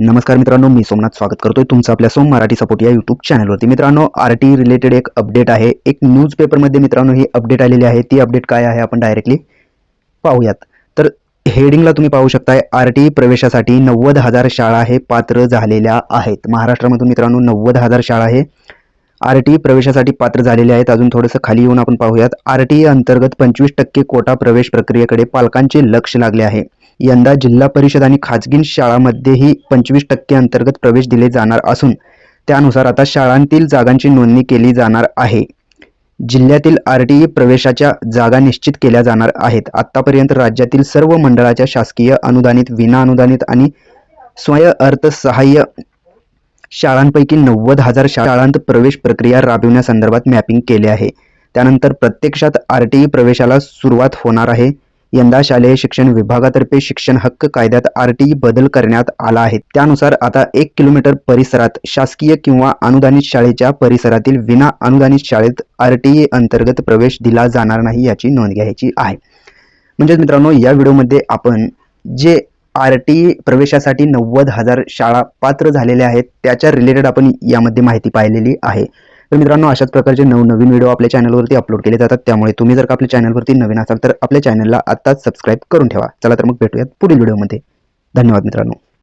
नमस्कार मित्रांनो मी सोमनाथ स्वागत करतोय तुमचं आपल्या सोम मराठी सपोर्ट या यूट्यूब चॅनलवरती मित्रांनो आर टी रिलेटेड एक अपडेट आहे. एक न्यूजपेपरमध्ये मित्रांनो ही अपडेट आलेली आहे. ती अपडेट काय आहे आपण डायरेक्टली पाहूयात. तर हेडिंगला तुम्ही पाहू शकताय आर टी प्रवेशासाठी नव्वद हजार शाळा हे पात्र झालेल्या आहेत. महाराष्ट्रामधून मित्रांनो नव्वद हजार शाळा हे आर टी प्रवेशासाठी पात्र झालेले आहेत. अजून थोडंसं खाली येऊन आपण पाहूयात. आर टी अंतर्गत पंचवीस टक्के कोटा प्रवेश प्रक्रियेकडे पालकांचे लक्ष लागले आहे. यंदा जिल्हा परिषद आणि खाजगी शाळांमध्येही पंचवीस टक्के अंतर्गत प्रवेश दिले जाणार असून त्यानुसार आता शाळांतील जागांची नोंदणी केली जाणार आहे. जिल्ह्यातील आर टी प्रवेशाच्या जागा निश्चित केल्या जाणार आहेत. आतापर्यंत राज्यातील सर्व मंडळाच्या शासकीय अनुदानित विना अनुदानित आणि स्वयंअर्थसहाय्य शाळांपैकी नव्वद हजार शाळांत प्रवेश प्रक्रिया राबविण्यासंदर्भात मॅपिंग केले आहे. त्यानंतर प्रत्यक्षात आर टी प्रवेशाला सुरुवात होणार आहे. यंदा शालेय शिक्षण विभागातर्फे शिक्षण हक्क कायद्यात आर टी बदल करण्यात आला आहे. त्यानुसार आता एक किलोमीटर परिसरात शासकीय किंवा अनुदानित शाळेच्या परिसरातील विना अनुदानित शाळेत आर टी अंतर्गत प्रवेश दिला जाणार नाही याची नोंद घ्यायची आहे. म्हणजेच मित्रांनो या व्हिडिओमध्ये आपण जे आर टी प्रवेशासाठी नव्वद हजार शाळा पात्र झालेल्या आहेत. त्याच्या रिलेटेड आपण यामध्ये माहिती पाहिलेली आहे. तर मित्रांनो अशाच प्रकारचे नवनवीन व्हिडिओ आपल्या चॅनलवरती अपलोड केले जातात. त्यामुळे तुम्ही जर का आपल्या चॅनलवरती नवीन असाल तर आपल्या चॅनलला आत्ताच सबस्क्राईब करून ठेवा. चला तर मग भेटूयात पुढील व्हिडिओमध्ये धन्यवाद मित्रांनो.